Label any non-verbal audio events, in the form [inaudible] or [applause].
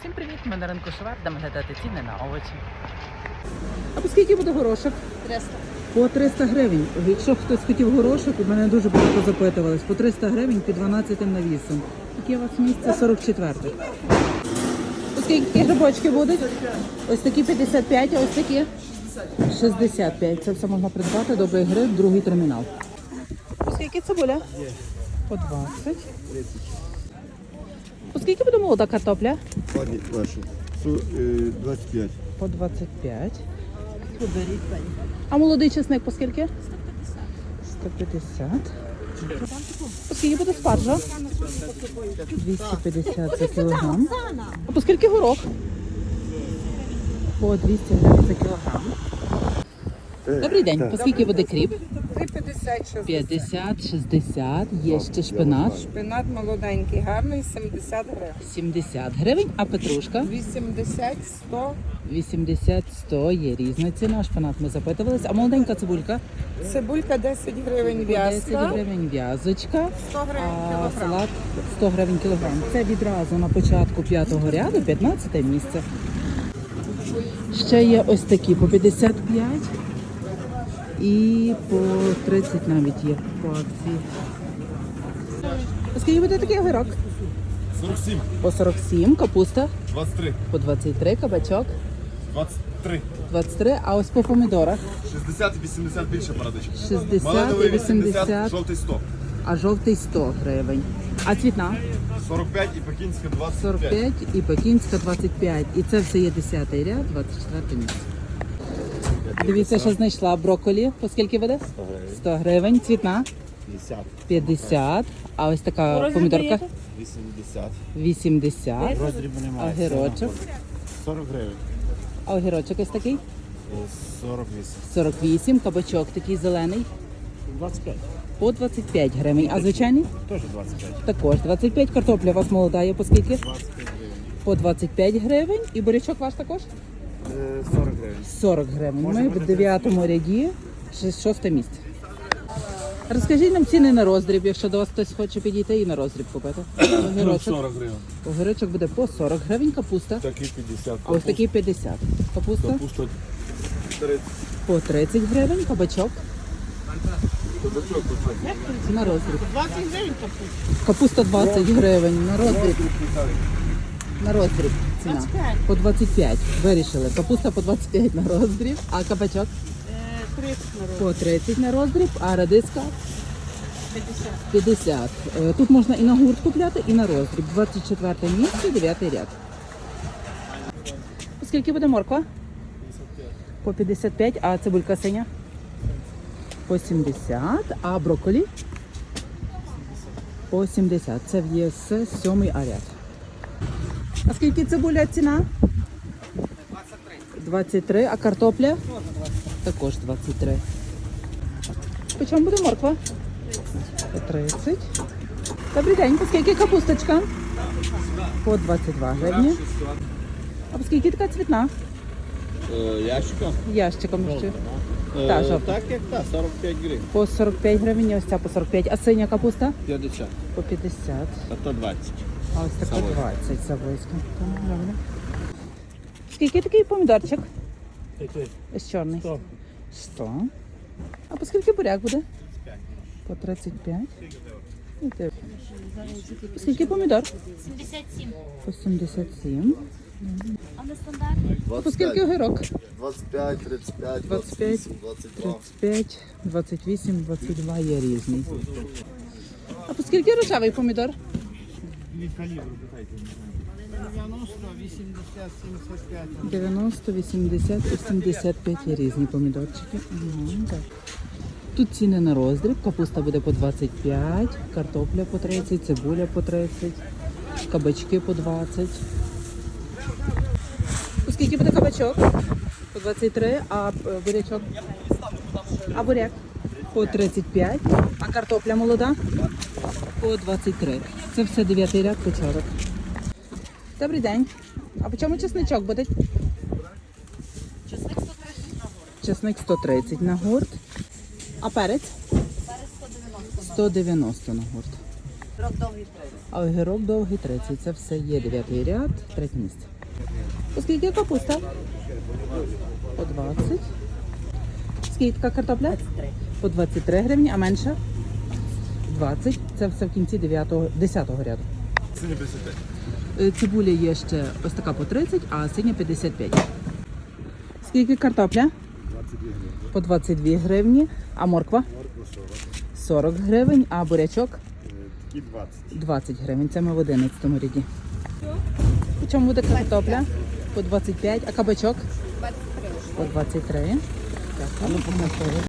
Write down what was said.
Всім привіт! Ми на ринку Шовар, де глядати ціни на овочі. А по скільки буде горошок? 300. По 300 гривень. Якщо хтось хотів горошок, у мене дуже багато запитувались. По 300 гривень під 12 навісом. Яке у вас місце 44. По скільки грибочки будуть? Ось такі 55, а ось такі 65. Це все можна придбати. Добрий гриб, другий термінал. По скільки цибуля? По 20. Скільки буде молода картопля? Пані ваші. Су- е, 25. По 25. А молодий чесник по скільки? 150. По скільки буде спаржа? 250 за кілограм. А по скільки горох? По 200 гривень за кілограм. Добрий день. По скільки буде кріп? 3,50 50, 60, є ще шпинат. Шпинат молоденький, гарний, 70 гривень. 70 гривень, а петрушка 80, 100. 80, 100, є різна ціна. Шпинат ми запитувалися. А молоденька цибулька? Цибулька 10 гривень По 10 гривень в'язочка. 100 гривень А кілограм. салат 100 гривень кілограм. Це відразу на початку п'ятого ряду, 15 місце. Ще є ось такі по 55 і по 30 навіть є по акції. Скільки буде такий огірок? 47, По 47, капуста 23, по 23, кабачок 23, 23, а ось по помідорах 60 і 80 більше парадичок. 60 Малиновий і 80, 80, жовтий 100. а жовтий 100 гривень. А цвітна? 45 і пекінська 25. 45 і Пекінська 25. І це все є 10 ряд, 24 місце. Дивіться, що знайшла брокколі. По скільки буде? 100 гривень. Цвітна 50, 50. А ось така помідорка 80. 80. Роздрібу немає. Огірочок. 40 гривень. А огірочок ось такий 48. 48. Кабачок такий зелений 25. по 25 гривень. А звичайний Теж 25. також 25. Картопля у вас молода є по скільки? 25 гривень. По 25 гривень. І бурячок ваш також? Е, 40 гривень. 40 гривень. Ми в дев'ятому ряді, ши- шосте місце. Розкажіть нам ціни на роздріб, якщо до вас хтось хоче підійти і на роздріб купити. Огірочок. [coughs] 40 гривень. Огірочок буде по 40 гривень, капуста. Такий 50. А ось такий 50. Капуста Капуста 30. по 30 гривень, кабачок Кабачок на роздріб. 20 гривень капуста. Капуста 20 гривень на роздріб. На роздріб ціна. По 25. Вирішили. Капуста по 25 на роздріб, а кабачок? По 30 на роздріб, а радиска? 50. Е, Тут можна і на гурт купляти, і на роздріб. 24 місце, 9 ряд. Скільки буде морква? По 55, а цибулька синя? По 70, а брокколі? По 70. Це в ЄС 7 аряд. А скільки цибуля ціна? 23. А картопля? Також 23. По чому буде морква? По 30. Добрий день, по скільки капусточка? По 22 гривні. А по скільки така цвітна? Ящика? Ящиком ще. Та, жовта. Так як так, 45 гривень. По 45 гривень, ось ця по 45. А синя капуста? 50. По 50. А то 20. А ось така 20 савойська. Так, добре. Скільки такий помідорчик? Ось чорний. 100. 100. А по скільки буряк буде? По 35. По скільки помідор? 77. По 77. А не стандартний? По скільки огірок? 25, 35, 25, 22. 35, 28, 22 є різний. А по скільки рожевий помідор? 90, 80 і 75 є різні помідорчики. Так. Тут ціни на роздріб. Капуста буде по 25, картопля по 30, цибуля по 30, кабачки по 20. Скільки буде кабачок? По 23, а е, бурячок? А буряк? По 35, а картопля молода? По 23. Це все 9 ряд початок. Добрий день. А по чому чесничок буде? Чесник 130 на гурт. А перець? 190 на гурт. Рок довгий. А огірок довгий 30. Це все є дев'ятий ряд, третє місце. Оскільки капуста? По 20. Скільки картопля? 23. По 23 гривні, а менша? 20. Це все в кінці 9, 10 ряду. Синя Е, Цибуля є ще ось така по 30, а синя 55. Скільки картопля? 22 По 22 гривні. А морква? Морква 40 гривень, а бурячок? Такі 20. 20 гривень. Це ми в 11 ряді. По чому буде картопля? По 25, а кабачок? 23. По 23. Так, а ну.